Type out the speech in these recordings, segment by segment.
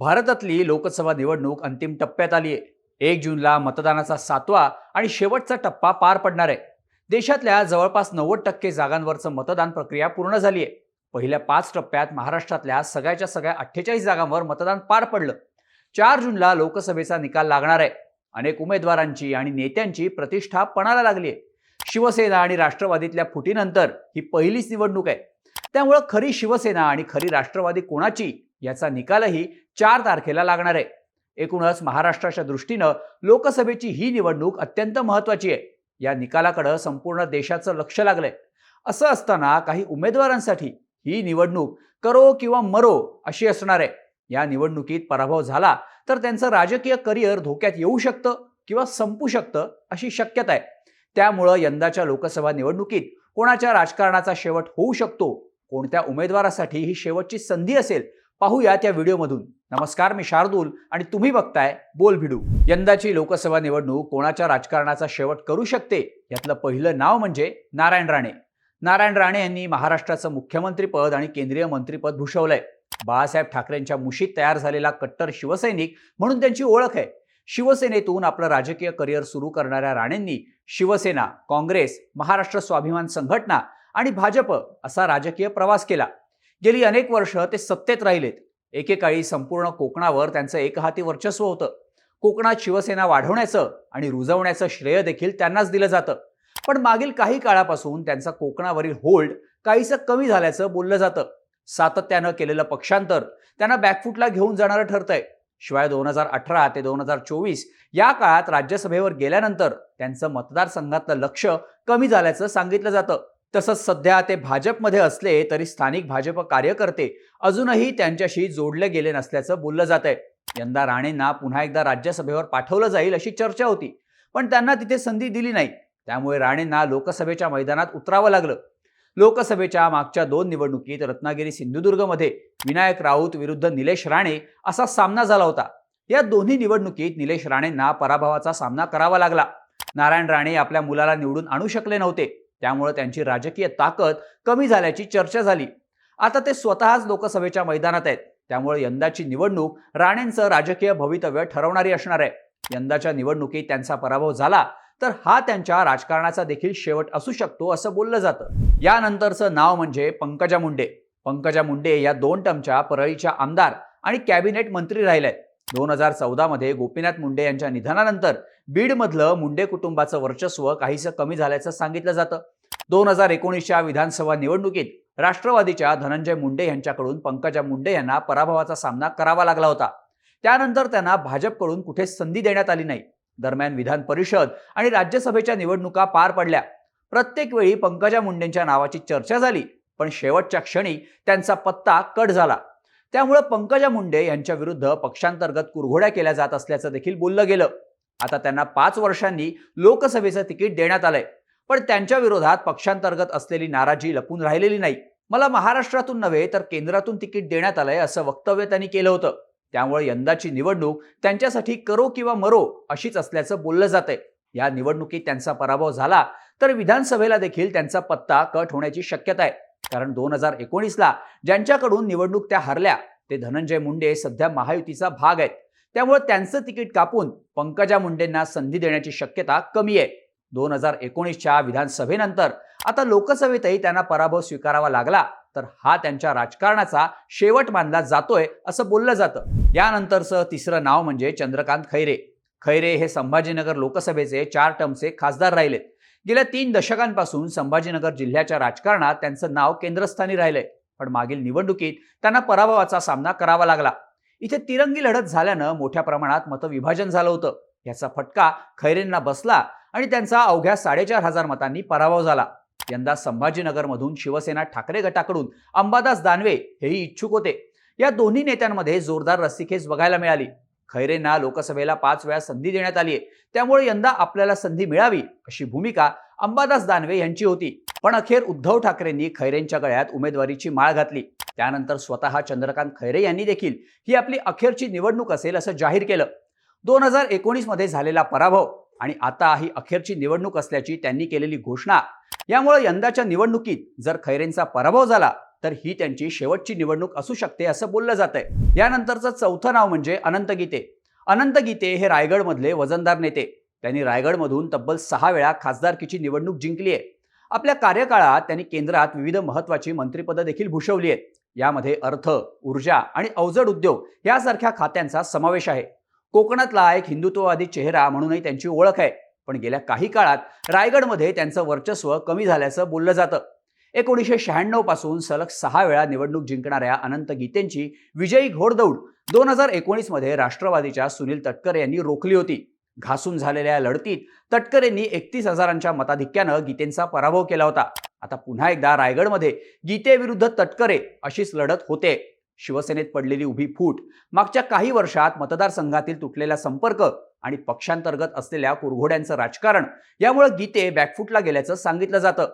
भारतातली लोकसभा निवडणूक अंतिम टप्प्यात आली आहे एक जूनला मतदानाचा सातवा आणि शेवटचा टप्पा पार पडणार आहे. देशातल्या जवळपास नव्वद टक्के जागांवरचं मतदान प्रक्रिया पूर्ण झाली आहे पहिल्या पाच टप्प्यात महाराष्ट्रातल्या सगळ्याच्या सगळ्या अठ्ठेचाळीस जागांवर मतदान पार पडलं. चार जूनला लोकसभेचा निकाल लागणार आहे. अनेक उमेदवारांची आणि नेत्यांची प्रतिष्ठा पणाला लागली आहे शिवसेना आणि राष्ट्रवादीतल्या फुटीनंतर ही पहिलीच निवडणूक आहे. त्यामुळं खरी शिवसेना आणि खरी राष्ट्रवादी कोणाची? याचा निकालही चार तारखेला लागणार आहे. एकूणच महाराष्ट्राच्या दृष्टीनं लोकसभेची ही निवडणूक अत्यंत महत्वाची आहे. या निकालाकडं संपूर्ण देशाचं लक्ष लागलंय. असं असताना काही उमेदवारांसाठी ही निवडणूक करो किंवा मरो अशी असणार आहे. या निवडणुकीत पराभव झाला तर त्यांचं राजकीय करिअर धोक्यात येऊ शकतं किंवा संपू शकतं अशी शक्यता आहे. त्यामुळं यंदाच्या लोकसभा निवडणुकीत कोणाच्या राजकारणाचा शेवट होऊ शकतो? कोणत्या उमेदवारासाठी ही शेवटची संधी असेल? पाहूया त्या व्हिडिओमधून. नमस्कार मी शार्दूल आणि तुम्ही बघताय बोल भिडू. यंदाची लोकसभा निवडणूक कोणाच्या राजकारणाचा शेवट करू शकते? यातलं पहिलं नाव म्हणजे नारायण राणे. नारायण राणे यांनी महाराष्ट्राचं मुख्यमंत्रीपद आणि केंद्रीय मंत्रीपद भूषवलंय. बाळासाहेब ठाकरेंच्या मुशीत तयार झालेला कट्टर शिवसैनिक म्हणून त्यांची ओळख आहे. शिवसेनेतून आपलं राजकीय करिअर सुरू करणाऱ्या राणेंनी शिवसेना काँग्रेस महाराष्ट्र स्वाभिमान संघटना आणि भाजप असा राजकीय प्रवास केला. गेली अनेक वर्ष ते सत्तेत राहिलेत. एकेकाळी संपूर्ण कोकणावर त्यांचं एकहाती वर्चस्व होतं. कोकणात शिवसेना वाढवण्याचं आणि रुजवण्याचं श्रेय देखील त्यांनाच दिलं जातं. पण मागील काही काळापासून त्यांचा कोकणावरील होल्ड काहीसं कमी झाल्याचं बोललं जातं. सातत्यानं केलेलं पक्षांतर त्यांना बॅकफुटला घेऊन जाणारं ठरतंय. शिवाय दोन हजार अठरा ते दोन हजार चोवीस या काळात राज्यसभेवर गेल्यानंतर त्यांचं मतदारसंघातलं लक्ष कमी झाल्याचं सांगितलं जातं. तसंच सध्या ते भाजपमध्ये असले तरी स्थानिक भाजप कार्यकर्ते अजूनही त्यांच्याशी जोडले गेले नसल्याचं बोललं जात आहे. यंदा राणेंना पुन्हा एकदा राज्यसभेवर पाठवलं जाईल अशी चर्चा होती पण त्यांना तिथे संधी दिली नाही. त्यामुळे राणेंना लोकसभेच्या मैदानात उतरावं लागलं. लोकसभेच्या मागच्या दोन निवडणुकीत रत्नागिरी सिंधुदुर्गमध्ये विनायक राऊत विरुद्ध निलेश राणे असा सामना झाला होता. या दोन्ही निवडणुकीत निलेश राणेंना पराभवाचा सामना करावा लागला. नारायण राणे आपल्या मुलाला निवडून आणू शकले नव्हते. त्यामुळे त्यांची राजकीय ताकद कमी झाल्याची चर्चा झाली. आता ते स्वतःच लोकसभेच्या मैदानात आहेत. त्यामुळे यंदाची निवडणूक राणेंचं राजकीय भवितव्य ठरवणारी असणार आहे. यंदाच्या निवडणुकीत त्यांचा पराभव झाला तर हा त्यांच्या राजकारणाचा देखील शेवट असू शकतो असं बोललं जातं. यानंतरचं नाव म्हणजे पंकजा मुंडे. पंकजा मुंडे या दोन टमच्या परळीच्या आमदार आणि कॅबिनेट मंत्री राहिल्या दोन हजार चौदामध्ये गोपीनाथ मुंडे यांच्या निधनानंतर बीडमधलं मुंडे कुटुंबाचं वर्चस्व काहीसं कमी झाल्याचं सांगितलं जातं. दोन हजार एकोणीसच्या विधानसभा निवडणुकीत राष्ट्रवादीच्या धनंजय मुंडे यांच्याकडून पंकजा मुंडे यांना पराभवाचा सामना करावा लागला होता. त्यानंतर त्यांना भाजपकडून कुठे संधी देण्यात आली नाही. दरम्यान विधान परिषद आणि राज्यसभेच्या निवडणुका पार पडल्या. प्रत्येक वेळी पंकजा मुंडेंच्या नावाची चर्चा झाली पण शेवटच्या क्षणी त्यांचा पत्ता कट झाला. त्यामुळे पंकजा मुंडे यांच्या विरुद्ध पक्षांतर्गत कुरघोड्या केल्या जात असल्याचं देखील बोललं गेलं. आता त्यांना पाच वर्षांनी लोकसभेचं तिकीट देण्यात आलंय. पण त्यांच्या विरोधात पक्षांतर्गत असलेली नाराजी लपून राहिलेली नाही. मला महाराष्ट्रातून नव्हे तर केंद्रातून तिकीट देण्यात आलंय असं वक्तव्य त्यांनी केलं होतं. त्यामुळे यंदाची निवडणूक त्यांच्यासाठी करो किंवा मरो अशीच असल्याचं बोललं जातंय. या निवडणुकीत त्यांचा पराभव झाला तर विधानसभेला देखील त्यांचा पत्ता कट होण्याची शक्यता आहे. कारण दोन हजार एकोणीसला ज्यांच्याकडून निवडणूक त्या हरल्या ते धनंजय मुंडे सध्या महायुतीचा भाग आहेत. त्यामुळे त्यांचं तिकीट कापून पंकजा मुंडेंना संधी देण्याची शक्यता कमी आहे. दोन हजार एकोणीसच्या विधानसभेनंतर आता लोकसभेतही त्यांना पराभव स्वीकारावा लागला तर हा त्यांच्या राजकारणाचा शेवट मानला जातोय असं बोललं जातं. यानंतरचं तिसरं नाव म्हणजे चंद्रकांत खैरे. खैरे हे संभाजीनगर लोकसभेचे चार टर्मचे खासदार राहिलेत. गेल्या तीन दशकांपासून संभाजीनगर जिल्ह्याच्या राजकारणात त्यांचं नाव केंद्रस्थानी राहिलंय. पण मागील निवडणुकीत त्यांना पराभवाचा सामना करावा लागला. इथे तिरंगी लढत झाल्यानं मोठ्या प्रमाणात मतविभाजन झालं होतं. याचा फटका खैरेंना बसला आणि त्यांचा अवघ्या साडेचार हजार मतांनी पराभव झाला. यंदा संभाजीनगरमधून शिवसेना ठाकरे गटाकडून अंबादास दानवे हेही इच्छुक होते. या दोन्ही नेत्यांमध्ये जोरदार रस्सीखेच बघायला मिळाली. खैरेंना लोकसभेला पाच वेळा संधी देण्यात आली आहे त्यामुळे यंदा आपल्याला संधी मिळावी अशी भूमिका अंबादास दानवे यांची होती. पण अखेर उद्धव ठाकरेंनी खैरेंच्या गळ्यात उमेदवारीची माळ घातली. त्यानंतर स्वतः चंद्रकांत खैरे यांनी देखील ही आपली अखेरची निवडणूक असेल असं जाहीर केलं. दोन हजार एकोणीसमध्ये झालेला पराभव आणि आता ही अखेरची निवडणूक असल्याची त्यांनी केलेली घोषणा. यामुळे यंदाच्या निवडणुकीत जर खैरेंचा पराभव झाला तर ही त्यांची शेवटची निवडणूक असू शकते असं बोललं जात आहे यानंतरचं चौथं नाव म्हणजे अनंत गीते अनंत गीते हे रायगडमधले वजनदार नेते. त्यांनी रायगडमधून तब्बल सहा वेळा खासदारकीची निवडणूक जिंकली आहे आपल्या कार्यकाळात त्यांनी केंद्रात विविध महत्वाची मंत्रिपदं देखील भूषवली आहेत यामध्ये अर्थ ऊर्जा आणि अवजड उद्योग यासारख्या खात्यांचा समावेश आहे. कोकणातला एक हिंदुत्ववादी चेहरा म्हणूनही त्यांची ओळख आहे. पण गेल्या काही काळात रायगडमध्ये त्यांचं वर्चस्व कमी झाल्याचं बोललं जातं. एकोणीसशे शहाण्णवपासून सलग सहा वेळा निवडणूक जिंकणाऱ्या अनंत गीतेंची विजयी घोडदौड दोन हजार एकोणीसमध्ये राष्ट्रवादीच्या सुनील तटकरे यांनी रोखली होती. घासून झालेल्या या लढतीत तटकरेंनी एकतीस हजारांच्या मताधिक्यानं गीतेंचा पराभव केला होता. आता पुन्हा एकदा रायगडमध्ये गीतेविरुद्ध तटकरे अशीच लढत होते. शिवसेनेत पडलेली उभी फूट मागच्या काही वर्षात मतदारसंघातील तुटलेला संपर्क आणि पक्षांतर्गत असलेल्या कुरघोड्यांचं राजकारण यामुळे गीते बॅकफुटला गेल्याचं सांगितलं जातं.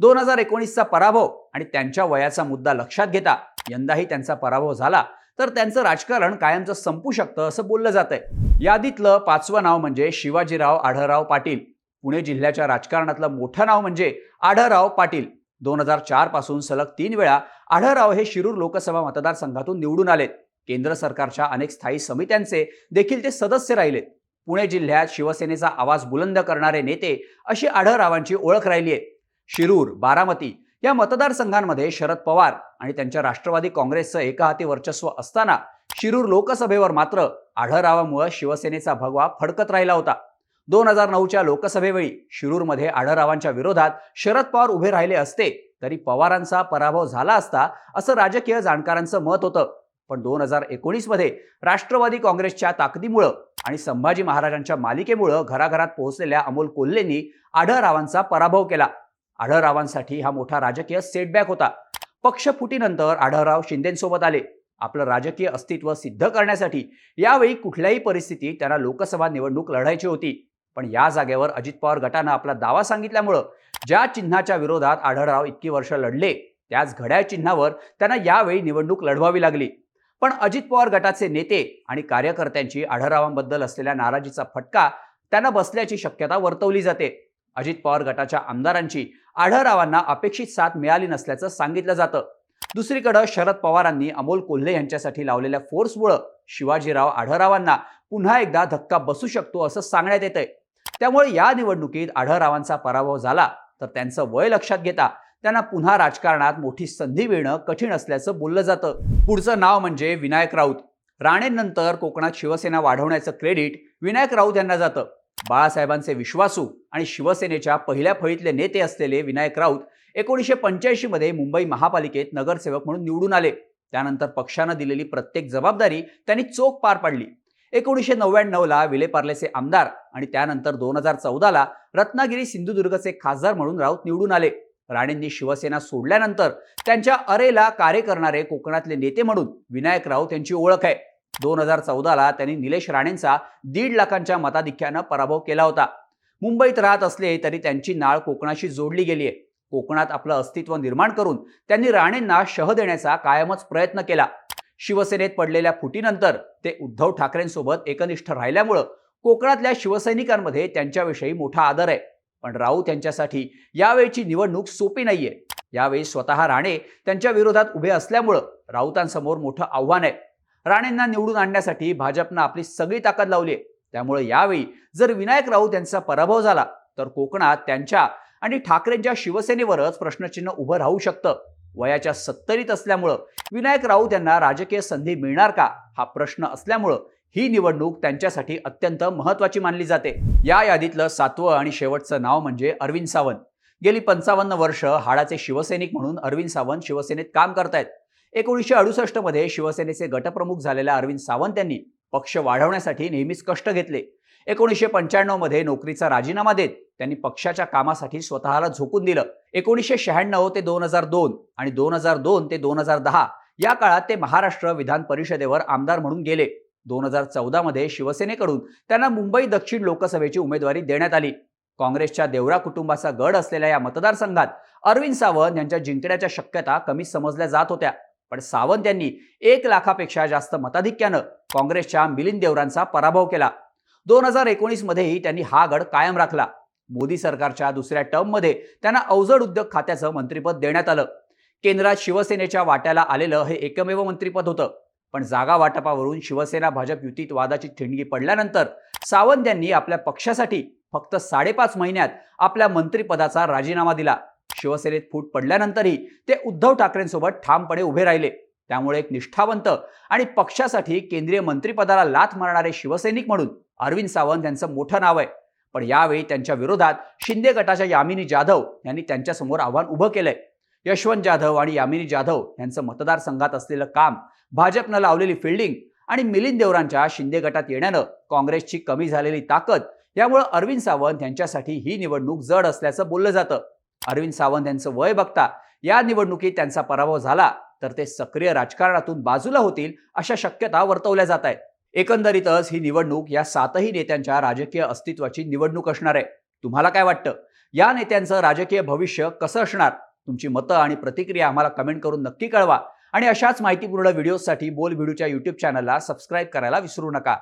दोन हजार एकोणीसचा पराभव आणि त्यांच्या वयाचा मुद्दा लक्षात घेता यंदाही त्यांचा पराभव झाला तर त्यांचं राजकारण कायमचं संपू शकतं असं बोललं जात आहे यादीतलं पाचवं नाव म्हणजे शिवाजीराव आढळराव पाटील. पुणे जिल्ह्याच्या राजकारणातलं मोठं नाव म्हणजे आढळराव पाटील. दोन हजार चारपासून सलग तीन वेळा आढळराव हे शिरूर लोकसभा मतदारसंघातून निवडून आलेत. केंद्र सरकारच्या अनेक स्थायी समित्यांचे देखील ते सदस्य राहिलेत पुणे जिल्ह्यात शिवसेनेचा आवाज बुलंद करणारे नेते अशी आढळरावांची ओळख राहिली आहे शिरूर बारामती या मतदारसंघांमध्ये शरद पवार आणि त्यांच्या राष्ट्रवादी काँग्रेसचं एकाहाती वर्चस्व असताना शिरूर लोकसभेवर मात्र आढळरावामुळे शिवसेनेचा भगवा फडकत राहिला होता. दोन हजार नऊच्या लोकसभेवेळी शिरूरमध्ये आढळरावांच्या विरोधात शरद पवार उभे राहिले असते तरी पवारांचा पराभव झाला असता असं राजकीय जाणकारांचं मत होतं. पण दोन हजार एकोणीसमध्ये राष्ट्रवादी काँग्रेसच्या ताकदीमुळं आणि संभाजी महाराजांच्या मालिकेमुळं घराघरात पोहोचलेल्या अमोल कोल्हेंनी आढळरावांचा पराभव केला. आढळरावांसाठी हा मोठा राजकीय सेटबॅक होता. पक्षफुटीनंतर आढळराव शिंदेंसोबत आले. आपलं राजकीय अस्तित्व सिद्ध करण्यासाठी यावेळी कुठल्याही परिस्थितीत त्यांना लोकसभा निवडणूक लढायची होती. पण या जागेवर अजित पवार गटानं आपला दावा सांगितल्यामुळं ज्या चिन्हाच्या विरोधात आढळराव इतकी वर्ष लढले त्याच घड्याळ चिन्हावर त्यांना यावेळी निवडणूक लढवावी लागली. पण अजित पवार गटाचे नेते आणि कार्यकर्त्यांची आढळरावांबद्दल असलेल्या नाराजीचा फटका त्यांना बसल्याची शक्यता वर्तवली जाते. अजित पवार गटाच्या आमदारांची आढळरावांना अपेक्षित साथ मिळाली नसल्याचं सांगितलं जातं. दुसरीकडे शरद पवारांनी अमोल कोल्हे यांच्यासाठी लावलेल्या फोर्समुळं शिवाजीराव आढळरावांना पुन्हा एकदा धक्का बसू शकतो असं सांगण्यात येतंय. त्यामुळे या निवडणुकीत आढळरावांचा पराभव झाला तर त्यांचं वय लक्षात घेता त्यांना पुन्हा राजकारणात मोठी संधी मिळणं कठीण असल्याचं बोललं जातं. पुढचं नाव म्हणजे विनायक राऊत. राणेंनंतर कोकणात शिवसेना वाढवण्याचं क्रेडिट विनायक राऊत यांना जातं. बाळासाहेबांचे विश्वासू आणि शिवसेनेच्या पहिल्या फळीतले नेते असलेले विनायक राऊत एकोणीसशे पंच्याऐंशीमध्ये मुंबई महापालिकेत नगरसेवक म्हणून निवडून आले. त्यानंतर पक्षानं दिलेली प्रत्येक जबाबदारी त्यांनी चोख पार पाडली. एकोणीसशे नव्याण्णवला विलेपार्लेचे आमदार आणि त्यानंतर दोन हजार चौदाला रत्नागिरी सिंधुदुर्गचे खासदार म्हणून राऊत निवडून आले. राणेंनी शिवसेना सोडल्यानंतर त्यांच्या अरेला कार्य करणारे कोकणातले नेते म्हणून विनायक राऊत यांची ओळख आहे. दोन हजार चौदाला त्यांनी निलेश राणेंचा दीड लाखांच्या मताधिक्यानं पराभव केला होता. मुंबईत राहत असले तरी त्यांची नाळ कोकणाशी जोडली गेली आहे. कोकणात आपलं अस्तित्व निर्माण करून त्यांनी राणेंना शह देण्याचा कायमच प्रयत्न केला. शिवसेनेत पडलेल्या फुटीनंतर ते उद्धव ठाकरेंसोबत एकनिष्ठ राहिल्यामुळं कोकणातल्या शिवसैनिकांमध्ये त्यांच्याविषयी मोठा आदर आहे. पण राऊत यांच्यासाठी यावेळची निवडणूक सोपी नाहीये. यावेळी स्वतः राणे त्यांच्या विरोधात उभे असल्यामुळं राऊतांसमोर मोठं आव्हान आहे. राणेंना निवडून आणण्यासाठी भाजपनं आपली सगळी ताकद लावली आहे. त्यामुळे यावेळी जर विनायक राऊत यांचा पराभव झाला तर कोकणात त्यांच्या आणि ठाकरेंच्या शिवसेनेवरच प्रश्नचिन्ह उभं राहू शकतं. वयाच्या सत्तरीत असल्यामुळं विनायक राऊत यांना राजकीय संधी मिळणार का हा प्रश्न असल्यामुळं ही निवडणूक त्यांच्यासाठी अत्यंत महत्वाची मानली जाते. या यादीतलं सातवं आणि शेवटचं नाव म्हणजे अरविंद सावंत. गेली पंचावन्न वर्ष हाडाचे शिवसैनिक म्हणून अरविंद सावंत शिवसेनेत काम करतायत. एकोणीसशे अडुसष्टमध्ये शिवसेनेचे गटप्रमुख झालेल्या अरविंद सावंत यांनी पक्ष वाढवण्यासाठी नेहमीच कष्ट घेतले. एकोणीसशे पंच्याण्णवमध्ये नोकरीचा राजीनामा देत त्यांनी पक्षाच्या कामासाठी स्वतःला झोकून दिलं. एकोणीसशे शहाण्णव ते दोन हजार दोन आणि दोन हजार दोन ते दोन हजार दहा या काळात ते महाराष्ट्र विधान परिषदेवर आमदार म्हणून गेले. दोन हजार चौदामध्ये शिवसेनेकडून त्यांना मुंबई दक्षिण लोकसभेची उमेदवारी देण्यात आली. काँग्रेसच्या देवरा कुटुंबाचा गड असलेल्या या मतदारसंघात अरविंद सावंत यांच्या जिंकण्याच्या शक्यता कमी समजल्या जात होत्या. पण सावंत यांनी एक लाखापेक्षा जास्त मताधिक्यानं काँग्रेसच्या मिलिंद देवरांचा पराभव केला. दोन हजार एकोणीस मध्येही त्यांनी हा गड कायम राखला. मोदी सरकारच्या दुसऱ्या टर्ममध्ये त्यांना अवजड उद्योग खात्याचं मंत्रिपद देण्यात आलं. केंद्रात शिवसेनेच्या वाट्याला आलेलं हे एकमेव मंत्रिपद होतं. पण जागा वाटपावरून शिवसेना भाजप युतीत वादाची ठिणगी पडल्यानंतर सावंत यांनी आपल्या पक्षासाठी फक्त साडेपाच महिन्यात आपल्या मंत्रिपदाचा राजीनामा दिला. शिवसेनेत फूट पडल्यानंतरही ते उद्धव ठाकरेंसोबत ठामपणे उभे राहिले. त्यामुळे एक निष्ठावंत आणि पक्षासाठी केंद्रीय मंत्रिपदाला लाथ मारणारे शिवसैनिक म्हणून अरविंद सावंत यांचं मोठं नाव आहे. पण यावेळी त्यांच्या विरोधात शिंदे गटाच्या यामिनी जाधव यांनी त्यांच्यासमोर आव्हान उभं केलंय. यशवंत जाधव आणि यामिनी जाधव यांचं मतदारसंघात असलेलं काम भाजपनं लावलेली फिल्डिंग आणि मिलिंद देवरांच्या शिंदे गटात येण्यानं काँग्रेसची कमी झालेली ताकद यामुळे अरविंद सावंत यांच्यासाठी ही निवडणूक जड असल्याचं बोललं जातं. अरविंद सावंत यांचं वय बघता या निवडणुकीत त्यांचा पराभव झाला तर ते सक्रिय राजकारणातून बाजूला होतील अशा शक्यता वर्तवल्या जात आहेत. एकंदरीतच ही निवडणूक या सातही नेत्यांच्या राजकीय अस्तित्वाची निवडणूक असणार आहे. तुम्हाला काय वाटतं? या नेत्यांचं राजकीय भविष्य कसं असणार? तुमची मतं आणि प्रतिक्रिया आम्हाला कमेंट करून नक्की कळवा. आणि अशाच माहितीपूर्ण व्हिडिओसाठी बोल व्हिडिओच्या युट्यूब चॅनलला सबस्क्राईब करायला विसरू नका.